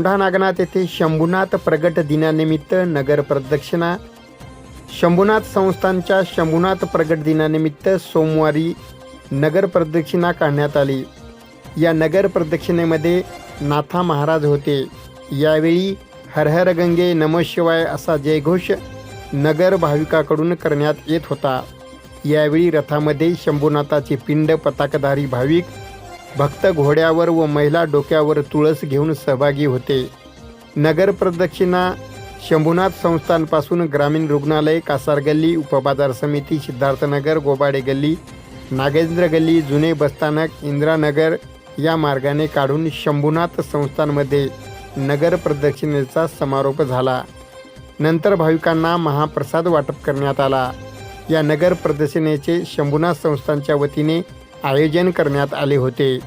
औंढा नागनाथ येथे शंभूनाथ प्रगट दिनानिमित्त नगर प्रदक्षिणा. शंभूनाथ संस्थानच्या शंभूनाथ प्रगट दिनानिमित्त सोमवारी नगर प्रदक्षिणा काढण्यात आली. या नगर प्रदक्षिणेमध्ये नाथा महाराज होते. यावेळी हर हर गंगे नमशिवाय असा जयघोष नगर भाविकाकडून करण्यात येत होता. यावेळी रथामध्ये शंभूनाथाचे पिंड पताकधारी भाविक भक्त घोड्यावर व महिला डोक्यावर तुळस घेऊन सहभागी होते. नगर प्रदक्षिणा शंभूनाथ संस्थानपासून ग्रामीण रुग्णालय कासार गल्ली उपबाजार समिती सिद्धार्थनगर गोबाडे गल्ली नागेंद्र गल्ली जुने बसस्थानक इंदिरानगर या मार्गाने काढून शंभूनाथ संस्थानमध्ये नगर प्रदक्षिणेचा समारोप झाला. नंतर भाविकांना महाप्रसाद वाटप करण्यात आला. या नगर प्रदक्षिणेचे शंभूनाथ संस्थानच्या वतीने आयोजन करण्यात आले होते.